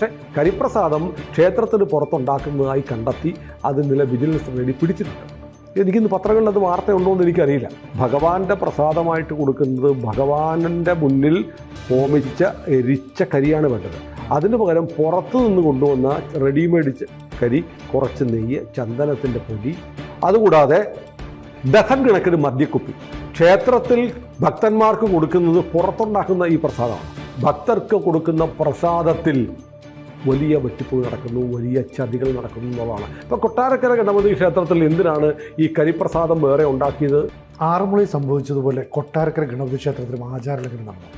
പക്ഷേ കരിപ്രസാദം ക്ഷേത്രത്തിന് പുറത്തുണ്ടാക്കുന്നതായി കണ്ടെത്തി അത് നില വിജിലൻസ് വേണ്ടി പിടിച്ചിട്ടുണ്ട്. എനിക്കിന്ന് പത്രങ്ങളിൽ അത് വാർത്ത ഉണ്ടോ എന്ന് എനിക്കറിയില്ല. ഭഗവാന്റെ പ്രസാദമായിട്ട് കൊടുക്കുന്നത് ഭഗവാന്റെ മുന്നിൽ ഹോമിച്ച എരിച്ച കരിയാണ് വേണ്ടത്. അതിന് പകരം പുറത്തു നിന്ന് കൊണ്ടുവന്ന റെഡിമെയ്ഡ് കരി കുറച്ച് നെയ്യ് ചന്ദനത്തിന്റെ പൊടി അതുകൂടാതെ ദഹൻ കണക്കിന് മദ്യക്കുപ്പി. ക്ഷേത്രത്തിൽ ഭക്തന്മാർക്ക് കൊടുക്കുന്നത് പുറത്തുണ്ടാക്കുന്ന ഈ പ്രസാദമാണ്. ഭക്തർക്ക് കൊടുക്കുന്ന പ്രസാദത്തിൽ വലിയ വെട്ടിപ്പുകൾ നടക്കുന്നു വലിയ ചതികൾ നടക്കുന്നു എന്നുള്ളതാണ്. ഇപ്പോൾ കൊട്ടാരക്കര ഗണപതി ക്ഷേത്രത്തിൽ എന്തിനാണ് ഈ കരിപ്രസാദം വേറെ ഉണ്ടാക്കിയത്? ആറന്മുളി സംഭവിച്ചതുപോലെ കൊട്ടാരക്കര ഗണപതി ക്ഷേത്രത്തിലും ആചാരലംഘനം നടന്നു.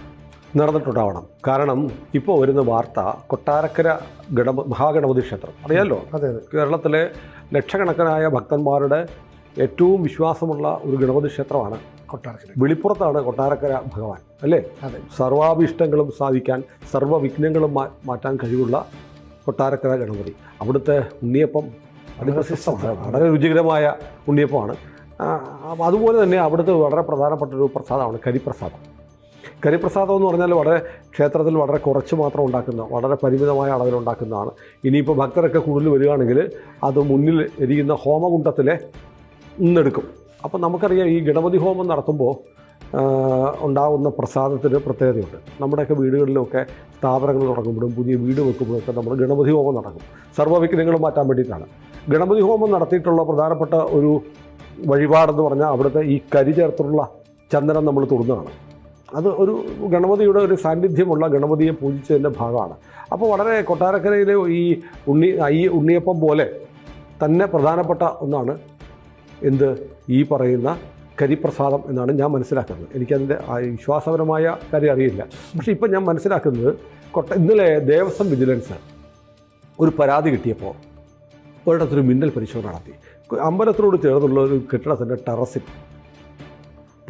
നടന്നിട്ടുണ്ടാവണം. കാരണം ഇപ്പോൾ വരുന്ന വാർത്ത കൊട്ടാരക്കര ഗണപ മഹാഗണപതി ക്ഷേത്രം. അറിയാമല്ലോ അതെ അതെ. കേരളത്തിലെ ലക്ഷക്കണക്കിനായ ഭക്തന്മാരുടെ ഏറ്റവും വിശ്വാസമുള്ള ഒരു ഗണപതി ക്ഷേത്രമാണ് കൊട്ടാരക്കര. വെളിപ്പുറത്താണ് കൊട്ടാരക്കര ഭഗവാൻ അല്ലേ? അതെ. സർവാഭിഷ്ടങ്ങളും സാധിക്കാൻ സർവവിഘ്നങ്ങളും മാറ്റാൻ കഴിവുള്ള കൊട്ടാരക്കര ഗണപതി. അവിടുത്തെ ഉണ്ണിയപ്പം അതിപ്രശസ്തമാണ് വളരെ രുചികരമായ ഉണ്ണിയപ്പമാണ്. അതുപോലെ തന്നെ അവിടുത്തെ വളരെ പ്രധാനപ്പെട്ട ഒരു പ്രസാദമാണ് കരിപ്രസാദം. കരിപ്രസാദം എന്ന് പറഞ്ഞാൽ വളരെ ക്ഷേത്രത്തിൽ വളരെ കുറച്ച് മാത്രം ഉണ്ടാക്കുന്ന വളരെ പരിമിതമായ അളവിൽ ഉണ്ടാക്കുന്നതാണ്. ഇനിയിപ്പോൾ ഭക്തരൊക്കെ കൂടുതൽ വരികയാണെങ്കിൽ അത് മുന്നിൽ എരിയുന്ന ഹോമകുണ്ടത്തിലെ നിന്നെടുക്കും അപ്പം നമുക്കറിയാം ഈ ഗണപതി ഹോമം നടത്തുമ്പോൾ ഉണ്ടാകുന്ന പ്രസാദത്തിന് പ്രത്യേകതയുണ്ട്. നമ്മുടെയൊക്കെ വീടുകളിലൊക്കെ സ്ഥാപനങ്ങൾ തുടങ്ങുമ്പോഴും പുതിയ വീട് വെക്കുമ്പോഴൊക്കെ നമ്മൾ ഗണപതി ഹോമം നടക്കും. സർവവിഘ്നങ്ങളും മാറ്റാൻ വേണ്ടിയിട്ടാണ്. ഗണപതി ഹോമം നടത്തിയിട്ടുള്ള പ്രധാനപ്പെട്ട ഒരു വഴിപാടെന്ന് പറഞ്ഞാൽ അവിടുത്തെ ഈ കരി ചേർത്തുള്ള ചന്ദനം നമ്മൾ തൊടുന്നതാണ്. അത് ഒരു ഗണപതിയുടെ ഒരു സാന്നിധ്യമുള്ള ഗണപതിയെ പൂജിച്ചതിന്റെ ഭാഗമാണ്. അപ്പോൾ വളരെ കൊട്ടാരക്കരയിലെ ഈ ഉണ്ണി ഈ ഉണ്ണിയപ്പം പോലെ തന്നെ പ്രധാനപ്പെട്ട ഒന്നാണ് എന്ത്? ഈ പറയുന്ന കരിപ്രസാദം എന്നാണ് ഞാൻ മനസ്സിലാക്കുന്നത്. എനിക്കതിന്റെ വിശ്വാസപരമായ കാര്യം അറിയില്ല. പക്ഷേ ഇപ്പം ഞാൻ മനസ്സിലാക്കുന്നത് കൊട്ട ഇന്നലെ ദേവസ്വം വിജിലൻസ് ഒരു പരാതി കിട്ടിയപ്പോൾ ഒരിടത്തൊരു മിന്നൽ പരിശോധന നടത്തി. അമ്പലത്തിനോട് ചേർന്നുള്ള ഒരു കെട്ടിടത്തിന്റെ ടെറസിൽ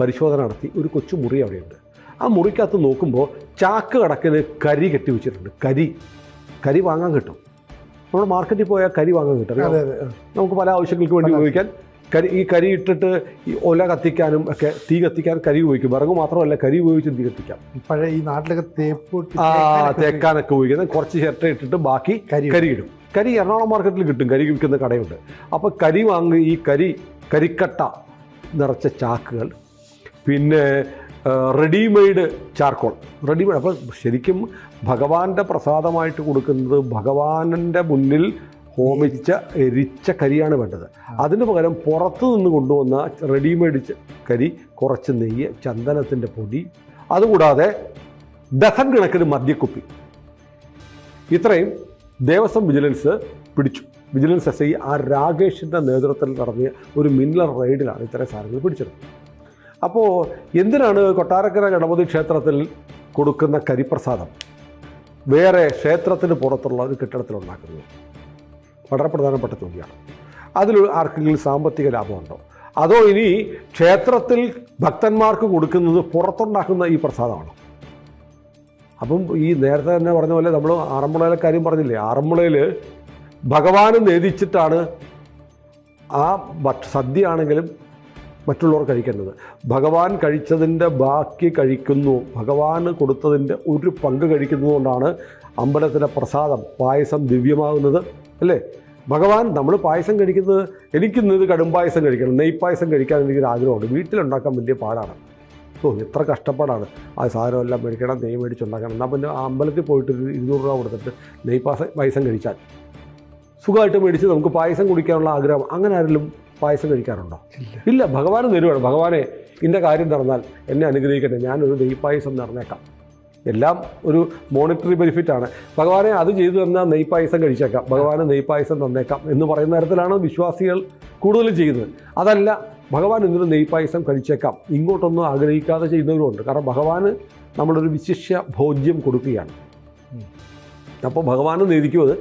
പരിശോധന നടത്തി. ഒരു കൊച്ചു മുറി അവിടെയുണ്ട്. ആ മുറിക്കകത്ത് നോക്കുമ്പോൾ ചാക്ക് കടക്കിന് കരി കെട്ടി വെച്ചിട്ടുണ്ട്. കരി. കരി വാങ്ങാൻ കിട്ടും. നമ്മൾ മാർക്കറ്റിൽ പോയാൽ കരി വാങ്ങാൻ കിട്ടും. നമുക്ക് പല ആവശ്യങ്ങൾക്ക് വേണ്ടി ഉപയോഗിക്കാൻ കരി ഈ കരി ഇട്ടിട്ട് ഈ ഒല കത്തിക്കാനും ഒക്കെ തീ കത്തിക്കാൻ കരി ഉപയോഗിക്കും. വിറക് മാത്രമല്ല കരി ഉപയോഗിച്ചും തീ കത്തിക്കാം. പഴയ ഈ നാട്ടിലൊക്കെ തേപ്പ് ആ തേക്കാനൊക്കെ ഉപയോഗിക്കുന്നത്. കുറച്ച് ചിരട്ട ഇട്ടിട്ട് ബാക്കി കരി കരി ഇടും കരി എറണാകുളം മാർക്കറ്റിൽ കിട്ടും. കരി വിൽക്കുന്ന കടയുണ്ട്. അപ്പോൾ കരി വാങ്ങി ഈ കരി കരിക്കട്ട നിറച്ച ചാക്കുകൾ പിന്നെ റെഡിമെയ്ഡ് ചാർക്കോൾ. റെഡിമെയ്ഡ് അപ്പോൾ ശരിക്കും ഭഗവാന്റെ പ്രസാദമായിട്ട് കൊടുക്കുന്നത് ഭഗവാനന്റെ മുന്നിൽ ഹോമിച്ച എരിച്ച കരിയാണ് വേണ്ടത്. അതിന് പകരം പുറത്തു നിന്ന് കൊണ്ടുവന്ന റെഡിമെയ്ഡ് കരി കുറച്ച് നെയ്യ് ചന്ദനത്തിന്റെ പൊടി അതുകൂടാതെ ദഹൻ കണക്കിന് മദ്യക്കുപ്പി. ഇത്രയും ദേവസ്വം വിജിലൻസ് പിടിച്ചു. വിജിലൻസ് എസ് ഐ ആ രാകേഷിന്റെ നേതൃത്വത്തിൽ നടത്തിയ ഒരു മിന്നൽ റെയ്ഡിലാണ് ഇത്രയും സാധനങ്ങൾ പിടിച്ചത്. അപ്പോൾ എന്തിനാണ് കൊട്ടാരക്കര ഗണപതി ക്ഷേത്രത്തിൽ കൊടുക്കുന്ന കരിപ്രസാദം? വേറെ ക്ഷേത്രത്തിന് പുറത്തുള്ള ഒരു കെട്ടിടത്തിൽ ഉണ്ടാക്കുന്നത് വളരെ പ്രധാനപ്പെട്ട ചോദ്യമാണ് അതിൽ ആർക്കെങ്കിലും സാമ്പത്തിക ലാഭമുണ്ടോ? അതോ ഇനി ക്ഷേത്രത്തിൽ ഭക്തന്മാർക്ക് കൊടുക്കുന്നത് പുറത്തുണ്ടാക്കുന്ന ഈ പ്രസാദമാണോ? അപ്പം ഈ നേരത്തെ തന്നെ പറഞ്ഞ പോലെ നമ്മൾ ആറന്മുളയിലെ കാര്യം പറഞ്ഞില്ലേ? ആറന്മുളയിൽ ഭഗവാന് നേദിച്ചിട്ടാണ് ആ ഭക്ഷ സദ്യയാണെങ്കിലും മറ്റുള്ളവർ കഴിക്കേണ്ടത്. ഭഗവാൻ കഴിച്ചതിന്റെ ബാക്കി കഴിക്കുന്നു. ഭഗവാന് കൊടുത്തതിന്റെ ഒരു പങ്ക് കഴിക്കുന്നതുകൊണ്ടാണ് അമ്പലത്തിലെ പ്രസാദം പായസം ദിവ്യമാകുന്നത്. അല്ലേ? ഭഗവാൻ നമ്മൾ പായസം കഴിക്കുന്നത് എനിക്കിന്ന് ഇത് കടും പായസം കഴിക്കണം നെയ് പായസം കഴിക്കാൻ എനിക്കൊരു ആഗ്രഹമുണ്ട്. വീട്ടിലുണ്ടാക്കാൻ വലിയ പാടാണ്. ഓ എത്ര കഷ്ടപ്പാടാണ്. ആ സാധനമെല്ലാം മേടിക്കണം നെയ്യ് മേടിച്ചുണ്ടാക്കണം. എന്നാൽ പിന്നെ ആ അമ്പലത്തിൽ പോയിട്ട് ഇരുന്നൂറ് രൂപ കൊടുത്തിട്ട് നെയ് പായസം പായസം കഴിച്ചാൽ. സുഖമായിട്ട് മേടിച്ച് നമുക്ക് പായസം കുടിക്കാനുള്ള ആഗ്രഹം. അങ്ങനെ ആരെങ്കിലും പായസം കഴിക്കാറുണ്ടോ? ഇല്ല. ഭഗവാന് തരുവാണ്. ഭഗവാനെ ഇതിന്റെ കാര്യം നടന്നാൽ എന്നെ അനുഗ്രഹിക്കട്ടെ. ഞാനൊരു നെയ് പായസം നടന്നേക്കാം. എല്ലാം ഒരു മോണിറ്ററി ബെനിഫിറ്റ് ആണ്. ഭഗവാനെ അത് ചെയ്തു തന്നാൽ നെയ്പായസം കഴിച്ചേക്കാം. ഭഗവാന് നെയ്പായസം തന്നേക്കാം എന്ന് പറയുന്ന തരത്തിലാണ് വിശ്വാസികൾ കൂടുതലും ചെയ്യുന്നത്. അതല്ല ഭഗവാൻ ഇന്നലെ നെയ്പായസം കഴിച്ചേക്കാം. ഇങ്ങോട്ടൊന്നും ആഗ്രഹിക്കാതെ ചെയ്യുന്നവരുമുണ്ട്. കാരണം ഭഗവാന് നമ്മളൊരു വിശിഷ്യ ഭോജ്യം കൊടുക്കുകയാണ്. അപ്പോൾ ഭഗവാന് നേരിക്കുന്നത്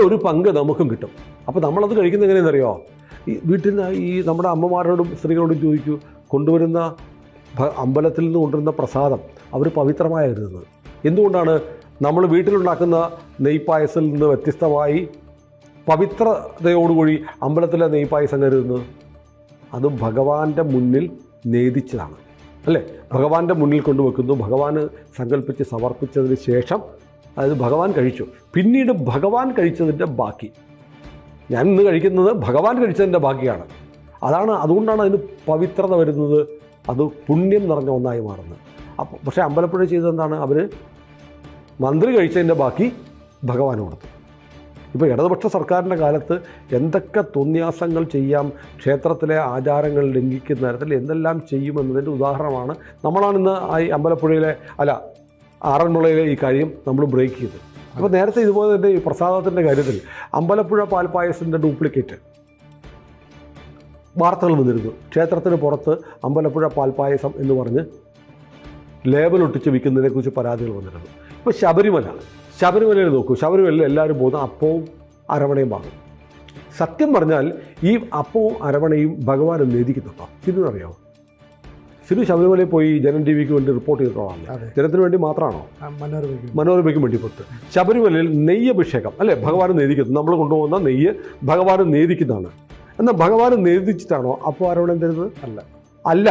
ഒരു പങ്ക് നമുക്കും കിട്ടും. അപ്പോൾ നമ്മളത് കഴിക്കുന്നത് എങ്ങനെയെന്നറിയോ ഈ വീട്ടിൽ നിന്ന് ഈ നമ്മുടെ അമ്മമാരോടും സ്ത്രീകളോടും ചോദിക്കൂ കൊണ്ടുവരുന്ന അമ്പലത്തിൽ നിന്ന് കൊണ്ടുവരുന്ന പ്രസാദം. അവർ പവിത്രമായിരുന്നത് എന്തുകൊണ്ടാണ് നമ്മൾ വീട്ടിലുണ്ടാക്കുന്ന നെയ്പായസിൽ നിന്ന് വ്യത്യസ്തമായി പവിത്രതയോടുകൂടി അമ്പലത്തിലെ നെയ്പായസം കരുതുന്നത് അത് ഭഗവാന്റെ മുന്നിൽ നേദിച്ചതാണ്. അല്ലേ? ഭഗവാന്റെ മുന്നിൽ കൊണ്ടുവെക്കുന്നു. ഭഗവാന് സങ്കല്പിച്ച് സമർപ്പിച്ചതിന് ശേഷം അതായത് ഭഗവാൻ കഴിച്ചു. പിന്നീട് ഭഗവാൻ കഴിച്ചതിന്റെ ബാക്കി. ഞാൻ ഇന്ന് കഴിക്കുന്നത് ഭഗവാൻ കഴിച്ചതിന്റെ ബാക്കിയാണ്. അതാണ് അതുകൊണ്ടാണ് അതിന് പവിത്രത വരുന്നത്. അത് പുണ്യം നിറഞ്ഞ ഒന്നായി മാറുന്നത്. അപ്പോൾ പക്ഷേ അമ്പലപ്പുഴ ചെയ്തെന്താണ് അവർ മന്ത്രി കഴിച്ചതിന്റെ ബാക്കി ഭഗവാന് കൊടുത്തു. ഇപ്പോൾ ഇടതുപക്ഷ സർക്കാരിന്റെ കാലത്ത് എന്തൊക്കെ തോന്നിയാസങ്ങൾ ചെയ്യാം ക്ഷേത്രത്തിലെ ആചാരങ്ങൾ ലംഘിക്കുന്ന തരത്തിൽ എന്തെല്ലാം ചെയ്യുമെന്നതിന്റെ ഉദാഹരണമാണ് നമ്മളാണ് ഇന്ന് ഈ അമ്പലപ്പുഴയിലെ അല്ല ആറന്മുളയിലെ ഈ കാര്യം നമ്മൾ ബ്രേക്ക് ചെയ്തത്. അപ്പോൾ നേരത്തെ ഇതുപോലെ തന്നെ ഈ പ്രസാദത്തിന്റെ കാര്യത്തിൽ അമ്പലപ്പുഴ പാൽപ്പായസത്തിന്റെ ഡ്യൂപ്ലിക്കേറ്റ് വാർത്തകൾ വന്നിരുന്നു. ക്ഷേത്രത്തിന് പുറത്ത് അമ്പലപ്പുഴ പാൽപ്പായസം എന്ന് പറഞ്ഞ് ലേബൽ ഒട്ടിച്ച് വിൽക്കുന്നതിനെക്കുറിച്ച് പരാതികൾ വന്നിട്ടുണ്ട്. ഇപ്പോൾ ശബരിമല ശബരിമലയിൽ നോക്കൂ ശബരിമലയിൽ എല്ലാവരും പോകുന്ന അപ്പവും അരവണയും വാങ്ങും. സത്യം പറഞ്ഞാൽ ഈ അപ്പവും അരവണയും ഭഗവാൻ നേദിക്കുന്നുണ്ടോ അറിയാമോ സിനു ശബരിമലയിൽ പോയി ജനൻ ടി വിക്ക് വേണ്ടി റിപ്പോർട്ട് ചെയ്തിട്ടുള്ളതാണ് ജനത്തിന് വേണ്ടി മാത്രമാണോ? മനോരമയ്ക്ക് വേണ്ടി. പൊത്ത്. ശബരിമലയിൽ നെയ്യ് അഭിഷേകം അല്ലേ? ഭഗവാൻ നേദിക്കുന്നു നമ്മൾ കൊണ്ടുപോകുന്ന നെയ്യ് ഭഗവാൻ നേദിക്കുന്നതാണ് എന്നാൽ ഭഗവാൻ നേദിച്ചിട്ടാണോ അപ്പോൾ ആരോടെ തരുന്നത്? അല്ല. അല്ല.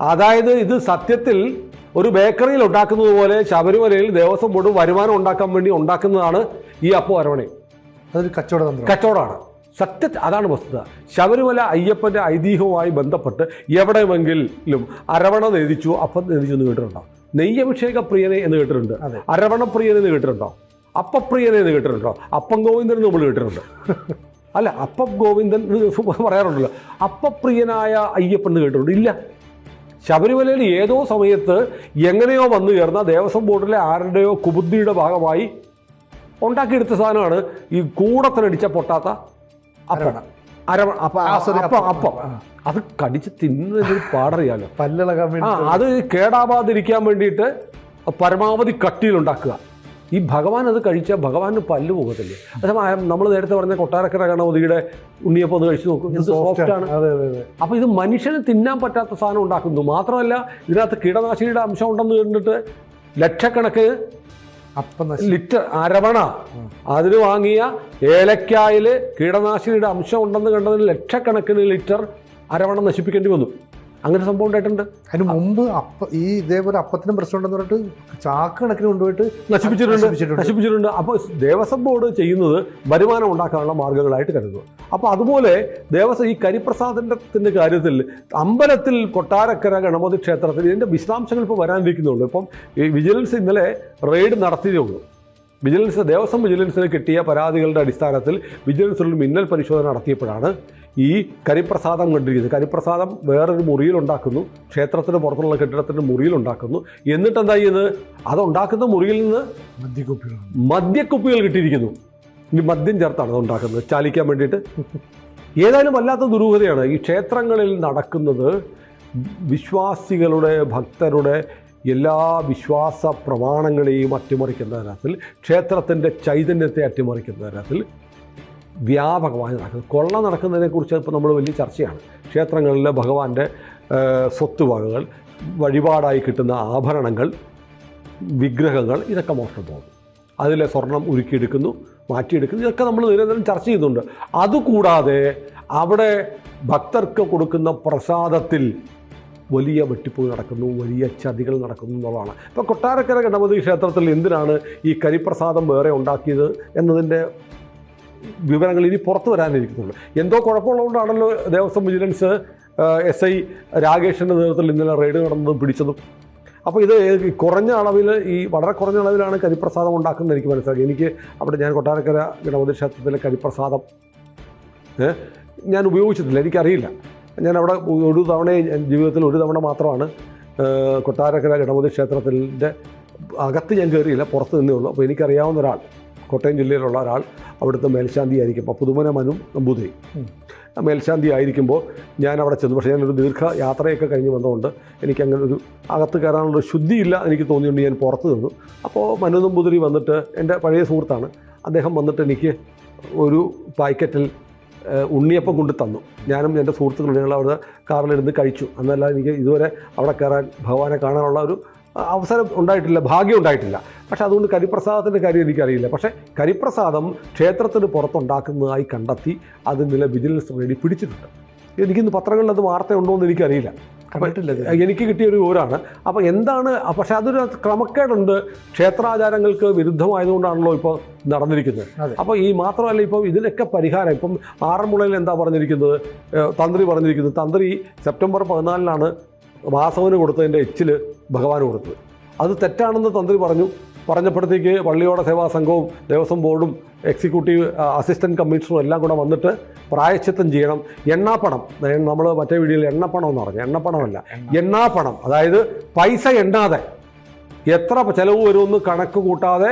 അതായത് ഇത് സത്യത്തിൽ ഒരു ബേക്കറിയിൽ ഉണ്ടാക്കുന്നത് പോലെ ശബരിമലയിൽ ദേവസ്വം ബോർഡ് വരുമാനം ഉണ്ടാക്കാൻ വേണ്ടി ഉണ്ടാക്കുന്നതാണ് ഈ അപ്പോ അരവണയും അതൊരു കച്ചവട കച്ചവടമാണ്. സത്യ അതാണ് വസ്തുത. ശബരിമല അയ്യപ്പന്റെ ഐതിഹ്യവുമായി ബന്ധപ്പെട്ട് എവിടെയെങ്കിലും അരവണ നേദിച്ചു അപ്പം നേദിച്ചു എന്ന് കേട്ടിട്ടുണ്ടോ? നെയ്യഭിഷേക പ്രിയനെ എന്ന് കേട്ടിട്ടുണ്ട്. അരവണ പ്രിയനെ എന്ന് കേട്ടിട്ടുണ്ടോ? അപ്പപ്രിയനെ എന്ന് കേട്ടിട്ടുണ്ടോ? അപ്പം ഗോവിന്ദൻ നമ്മൾ കേട്ടിട്ടുണ്ട്. അല്ല അപ്പം ഗോവിന്ദൻ പറയാറുണ്ടല്ലോ. അപ്പപ്രിയനായ അയ്യപ്പൻ എന്ന് കേട്ടിട്ടുണ്ട്. ഇല്ല. ശബരിമലയിൽ ഏതോ സമയത്ത് എങ്ങനെയോ വന്നു ചേർന്ന ദേവസ്വം ബോർഡിലെ ആരുടെയോ കുബുദ്ധിയുടെ ഭാഗമായി ഉണ്ടാക്കിയെടുത്ത സാധനമാണ് ഈ കൂടത്തിനടിച്ച പൊട്ടാത്ത അപ്പം. അരവണ. അരവ അപ്പം അപ്പം അത് കടിച്ച് തിന്നതിൽ പാടറിയാലോ. പല്ലിളകാൻ വേണ്ടി അത് കേടാവാതിരിക്കാൻ വേണ്ടിയിട്ട് പരമാവധി കട്ടിയിലുണ്ടാക്കുക. ഈ ഭഗവാൻ അത് കഴിച്ചാൽ ഭഗവാന് പല്ല് പോകത്തില്ലേ. അഥവാ നമ്മൾ നേരത്തെ പറഞ്ഞ കൊട്ടാരക്കര ഗണപതിയുടെ ഉണ്ണിയപ്പം ഒന്ന് കഴിച്ചു നോക്കും. എന്ത് soft സോഫ്റ്റ് ആണ്. ആണ്. അതെ അതെ അതെ. അപ്പോൾ ഇത് മനുഷ്യന് തിന്നാൻ പറ്റാത്ത സാധനം ഉണ്ടാക്കുന്നു. മാത്രമല്ല ഇതിനകത്ത് കീടനാശിനിയുടെ അംശം ഉണ്ടെന്ന് കണ്ടിട്ട് ലക്ഷക്കണക്കിന് അപ്പം ലിറ്റർ അരവണ അതിന് വാങ്ങിയ ഏലക്കായിൽ കീടനാശിനിയുടെ അംശം ഉണ്ടെന്ന് കണ്ടതിന് ലക്ഷക്കണക്കിന് ലിറ്റർ അരവണ നശിപ്പിക്കേണ്ടി വന്നു. അങ്ങനെ സംഭവം ഉണ്ടായിട്ടുണ്ട്. അതിന് മുമ്പ് അപ്പ ഈ ഇതേപോലെ അപ്പത്തിനും പ്രശ്നം ഉണ്ടെന്ന് പറഞ്ഞിട്ട് ചാക്ക് കണക്കിന് കൊണ്ടുപോയിട്ട് നശിപ്പിച്ചിട്ടുണ്ട്. നശിപ്പിച്ചിട്ടുണ്ട്. അപ്പോൾ ദേവസ്വം ബോർഡ് ചെയ്യുന്നത് വരുമാനം ഉണ്ടാക്കാനുള്ള മാർഗങ്ങളായിട്ട് കരുതുക അപ്പോൾ അതുപോലെ ദേവസ്വം ഈ കരിപ്രസാദത്തിന്റെ കാര്യത്തിൽ അമ്പലത്തിൽ കൊട്ടാരക്കര ഗണപതി ക്ഷേത്രത്തിൽ ഇതിന്റെ വിശദാംശങ്ങൾ ഇപ്പോൾ വരാനിരിക്കുന്നുള്ളൂ. ഇപ്പം ഈ വിജിലൻസ് ഇന്നലെ റെയ്ഡ് നടത്തിയതേ ഉള്ളൂ വിജിലൻസ് ദേവസ്വം വിജിലൻസിന് കിട്ടിയ പരാതികളുടെ അടിസ്ഥാനത്തിൽ വിജിലൻസിൽ മിന്നൽ പരിശോധന നടത്തിയപ്പോഴാണ് ഈ കരിപ്രസാദം കണ്ടിരിക്കുന്നത് കരിപ്രസാദം വേറൊരു മുറിയിൽ ഉണ്ടാക്കുന്നു ക്ഷേത്രത്തിന് പുറത്തുള്ള കെട്ടിടത്തിന്റെ മുറിയിൽ ഉണ്ടാക്കുന്നു എന്നിട്ട് എന്താ ചെയ്യുന്നത് അതുണ്ടാക്കുന്ന മുറിയിൽ നിന്ന് മദ്യക്കുപ്പികൾ മദ്യക്കുപ്പികൾ കിട്ടിയിരിക്കുന്നു. ഇനി മദ്യം ചേർത്താണ് അത് ഉണ്ടാക്കുന്നത് ചാലിക്കാൻ വേണ്ടിയിട്ട്. ഏതായാലും വല്ലാത്ത ദുരൂഹതയാണ്. ഈ ക്ഷേത്രങ്ങളിൽ നടക്കുന്നത് വിശ്വാസികളുടെ ഭക്തരുടെ എല്ലാ വിശ്വാസ പ്രമാണങ്ങളെയും അട്ടിമറിക്കുന്ന തരത്തിൽ ക്ഷേത്രത്തിന്റെ ചൈതന്യത്തെ അട്ടിമറിക്കുന്ന തരത്തിൽ വ്യാപകമായി നടക്കുന്നത് കൊള്ള നടക്കുന്നതിനെക്കുറിച്ച് ഇപ്പോൾ നമ്മൾ വലിയ ചർച്ചയാണ്. ക്ഷേത്രങ്ങളിലെ ഭഗവാന്റെ സ്വത്തുവകകൾ വഴിപാടായി കിട്ടുന്ന ആഭരണങ്ങൾ വിഗ്രഹങ്ങൾ ഇതൊക്കെ മോഷണം പോകുന്നു. അതിലെ സ്വർണം ഉരുക്കിയെടുക്കുന്നു മാറ്റിയെടുക്കുന്നു ഇതൊക്കെ നമ്മൾ നിരന്തരം ചർച്ച ചെയ്യുന്നുണ്ട്. അതുകൂടാതെ അവിടെ ഭക്തർക്ക് കൊടുക്കുന്ന പ്രസാദത്തിൽ വലിയ വെട്ടിപ്പ് നടക്കുന്നു വലിയ ചതികൾ നടക്കുന്നു എന്നുള്ളതാണ്. ഇപ്പോൾ കൊട്ടാരക്കര ഗണപതി ക്ഷേത്രത്തിൽ എന്തിനാണ് ഈ കരിപ്രസാദം വേറെ ഉണ്ടാക്കിയത് എന്നതിന്റെ വിവരങ്ങൾ ഇനി പുറത്തു വരാനിരിക്കുന്നുള്ളൂ എന്തോ കുഴപ്പമുള്ളതുകൊണ്ടാണല്ലോ ദേവസ്വം വിജിലൻസ് എസ് ഐ രാകേഷിന്റെ നേതൃത്വത്തിൽ ഇന്നലെ റെയ്ഡ് നടന്നതും പിടിച്ചതും. അപ്പോൾ ഇത് കുറഞ്ഞ അളവിൽ ഈ വളരെ കുറഞ്ഞ അളവിലാണ് കരിപ്രസാദം ഉണ്ടാക്കുന്നത് എനിക്ക് മനസ്സിലാക്കി എനിക്ക് അവിടെ ഞാൻ കൊട്ടാരക്കര ഗണപതി ക്ഷേത്രത്തിലെ കരിപ്രസാദം ഞാൻ ഉപയോഗിച്ചിട്ടില്ല എനിക്കറിയില്ല. ഞാൻ അവിടെ ഒരു തവണ ജീവിതത്തിൽ ഒരു തവണ മാത്രമാണ് കൊട്ടാരക്കര ഗണപതി ക്ഷേത്രത്തിന്റെ അകത്ത് ഞാൻ കയറിയില്ല പുറത്ത് നിന്നേ ഉള്ളൂ. അപ്പോൾ എനിക്കറിയാവുന്ന ഒരാൾ കോട്ടയം ജില്ലയിലുള്ള ഒരാൾ അവിടുത്തെ മേൽശാന്തി ആയിരിക്കും അപ്പോൾ പുതുമന മനു നമ്പൂതിരി. മേൽശാന്തി ആയിരിക്കുമ്പോൾ ഞാൻ അവിടെ ചെന്നു. പക്ഷേ ഞാനൊരു ദീർഘ യാത്രയൊക്കെ കഴിഞ്ഞ് വന്നതുകൊണ്ട് എനിക്ക് അങ്ങനെ ഒരു അകത്ത് കയറാനുള്ള ശുദ്ധിയില്ല എനിക്ക് തോന്നിയുണ്ട് ഞാൻ പുറത്ത് നിന്നു. അപ്പോൾ മനു നമ്പൂതിരി വന്നിട്ട് എന്റെ പഴയ സുഹൃത്താണ്. അദ്ദേഹം വന്നിട്ട് എനിക്ക് ഒരു പാക്കറ്റിൽ ഉണ്ണിയപ്പം കൊണ്ട് തന്നു. ഞാനും എന്റെ സുഹൃത്തുക്കളും ഞങ്ങൾ അവിടെ കാറിലിരുന്ന് കഴിച്ചു. എന്നല്ല എനിക്ക് ഇതുവരെ അവിടെ കയറാൻ ഭഗവാനെ കാണാനുള്ള ഒരു അവസരം ഉണ്ടായിട്ടില്ല ഭാഗ്യം ഉണ്ടായിട്ടില്ല. പക്ഷെ അതുകൊണ്ട് കരിപ്രസാദത്തിന്റെ കാര്യം എനിക്കറിയില്ല. പക്ഷേ കരിപ്രസാദം ക്ഷേത്രത്തിന് പുറത്തുണ്ടാക്കുന്നതായി കണ്ടെത്തി അത് നില വിജിലൻസ് റെഡി പിടിച്ചിട്ടുണ്ട്. എനിക്കിന്ന് പത്രങ്ങളിൽ അത് വാർത്ത ഉണ്ടോ എന്ന് എനിക്കറിയില്ല. എനിക്ക് കിട്ടിയ ഒരു വിവരമാണ്. അപ്പോൾ എന്താണ് പക്ഷേ അതൊരു ക്രമക്കേടുണ്ട്. ക്ഷേത്രാചാരങ്ങൾക്ക് വിരുദ്ധമായതുകൊണ്ടാണല്ലോ ഇപ്പോൾ നടന്നിരിക്കുന്നത്. അപ്പോൾ ഈ മാത്രമല്ല ഇപ്പം ഇതിനൊക്കെ പരിഹാരം. ഇപ്പം ആറന്മുളയിൽ എന്താ പറഞ്ഞിരിക്കുന്നത്? തന്ത്രി പറഞ്ഞിരിക്കുന്നത് തന്ത്രി സെപ്റ്റംബർ പതിനാലിനാണ് വാസവന് കൊടുത്തതിന്റെ എച്ചിൽ ഭഗവാന് കൊടുത്തത് അത് തെറ്റാണെന്ന് തന്ത്രി പറഞ്ഞു. പറഞ്ഞപ്പോഴത്തേക്ക് പള്ളിയോട സേവാ സംഘവും ദേവസ്വം ബോർഡും എക്സിക്യൂട്ടീവ് അസിസ്റ്റന്റ് കമ്മീഷണറും എല്ലാം കൂടെ വന്നിട്ട് പ്രായശ്ചിത്തം ചെയ്യണം. എണ്ണാപ്പണം. നമ്മൾ മറ്റേ വീഡിയോയിൽ എണ്ണപ്പണം എന്ന് പറഞ്ഞു. എണ്ണപ്പണമല്ല. എണ്ണാപ്പണം. അതായത് പൈസ എണ്ണാതെ. എത്ര ചിലവ് വരുമെന്ന് കണക്ക് കൂട്ടാതെ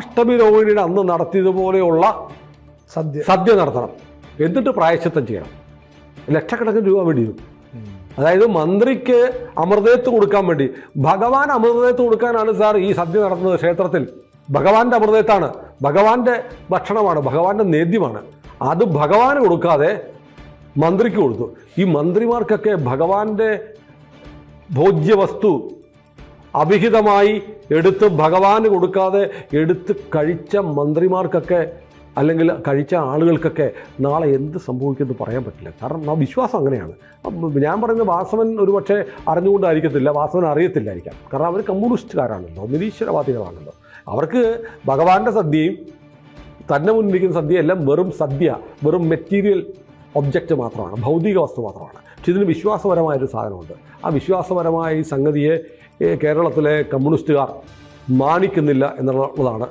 അഷ്ടമി രോഹിണിയുടെ അന്ന് നടത്തിയതുപോലെയുള്ള സദ്യ. സദ്യ നടത്തണം. എന്നിട്ട് പ്രായശ്ചിത്തം ചെയ്യണം. ലക്ഷക്കണക്കിന് രൂപ വേണ്ടി വരും. അതായത് മന്ത്രിക്ക് അമൃതേത്ത് കൊടുക്കാൻ വേണ്ടി. ഭഗവാൻ അമൃതേത്ത് കൊടുക്കാനാണ് സാർ ഈ സദ്യ നടത്തുന്നത് ക്ഷേത്രത്തിൽ. ഭഗവാന്റെ അമൃതേത്താണ് ഭഗവാന്റെ ഭക്ഷണമാണ്. ഭഗവാന്റെ നേദ്യമാണ്. അത് ഭഗവാന് കൊടുക്കാതെ മന്ത്രിക്ക് കൊടുത്തു. ഈ മന്ത്രിമാർക്കൊക്കെ ഭഗവാന്റെ ഭോജ്യവസ്തു അഭിഹിതമായി എടുത്ത് ഭഗവാന് കൊടുക്കാതെ എടുത്ത് കഴിച്ച മന്ത്രിമാർക്കൊക്കെ അല്ലെങ്കിൽ കഴിച്ച ആളുകൾക്കൊക്കെ നാളെ എന്ത് സംഭവിക്കുമെന്ന് പറയാൻ പറ്റില്ല. കാരണം ആ വിശ്വാസം അങ്ങനെയാണ്. ഞാൻ പറയുന്നത് വാസവൻ ഒരു പക്ഷേ അറിഞ്ഞുകൊണ്ടായിരിക്കത്തില്ല വാസവൻ അറിയത്തില്ലായിരിക്കാം. കാരണം അവർ കമ്മ്യൂണിസ്റ്റുകാരാണല്ലോ നിരീശ്വരവാദികളാണല്ലോ. അവർക്ക് ഭഗവാന്റെ സദ്യയും തന്നെ മുന്നിരിക്കുന്ന സദ്യ എല്ലാം വെറും സദ്യ വെറും മെറ്റീരിയൽ ഒബ്ജക്റ്റ് മാത്രമാണ് ഭൗതിക വസ്തു മാത്രമാണ്. പക്ഷെ ഇതിന് വിശ്വാസപരമായൊരു സാധനമുണ്ട്. ആ വിശ്വാസപരമായ ഈ സംഗതിയെ കേരളത്തിലെ കമ്മ്യൂണിസ്റ്റുകാർ മാനിക്കുന്നില്ല എന്നുള്ളതാണ്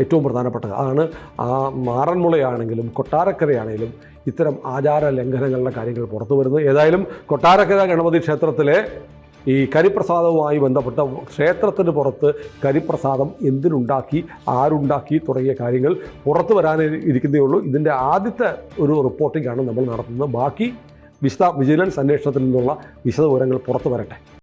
ഏറ്റവും പ്രധാനപ്പെട്ടത് അതാണ് ആ മാറന്മുളയാണെങ്കിലും കൊട്ടാരക്കരയാണെങ്കിലും ഇത്തരം ആചാര ലംഘനങ്ങളുടെ കാര്യങ്ങൾ പുറത്തു വരുന്നത്. ഏതായാലും കൊട്ടാരക്കര ഗണപതി ക്ഷേത്രത്തിലെ ഈ കരിപ്രസാദവുമായി ബന്ധപ്പെട്ട ക്ഷേത്രത്തിന് പുറത്ത് കരിപ്രസാദം എന്തിനുണ്ടാക്കി ആരുണ്ടാക്കി തുടങ്ങിയ കാര്യങ്ങൾ പുറത്തു വരാൻ ഇരിക്കുന്നേ ഉള്ളൂ ഇതിന്റെ ആദ്യത്തെ ഒരു റിപ്പോർട്ടിംഗ് ആണ് നമ്മൾ നടത്തുന്നത്. ബാക്കി വിശദ വിജിലൻസ് അന്വേഷണത്തിൽ നിന്നുള്ള വിശദവിവരങ്ങൾ പുറത്തു വരട്ടെ.